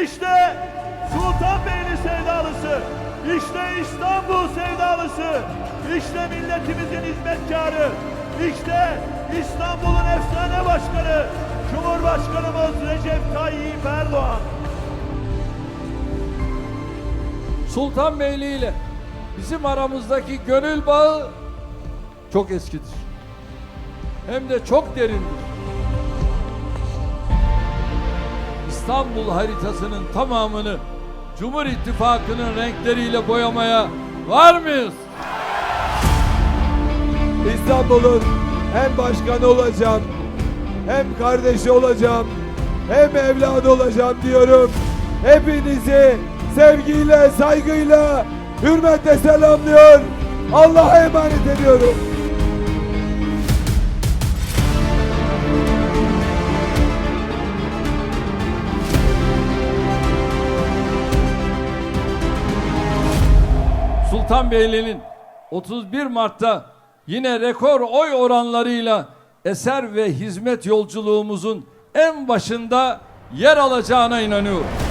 İşte Sultanbeyli sevdalısı, işte İstanbul sevdalısı, işte milletimizin hizmetkarı, işte İstanbul'un efsane başkanı, Cumhurbaşkanımız Recep Tayyip Erdoğan. Sultanbeyli ile bizim aramızdaki gönül bağı çok eskidir. Hem de çok derindir. İstanbul haritasının tamamını Cumhur İttifakı'nın renkleriyle boyamaya var mıyız? İstanbul'un hem başkanı olacağım, hem kardeşi olacağım, hem evladı olacağım diyorum. Hepinizi sevgiyle, saygıyla, hürmetle selamlıyor. Allah'a emanet ediyorum. Sultanbeyli'nin 31 Mart'ta yine rekor oy oranlarıyla eser ve hizmet yolculuğumuzun en başında yer alacağına inanıyorum.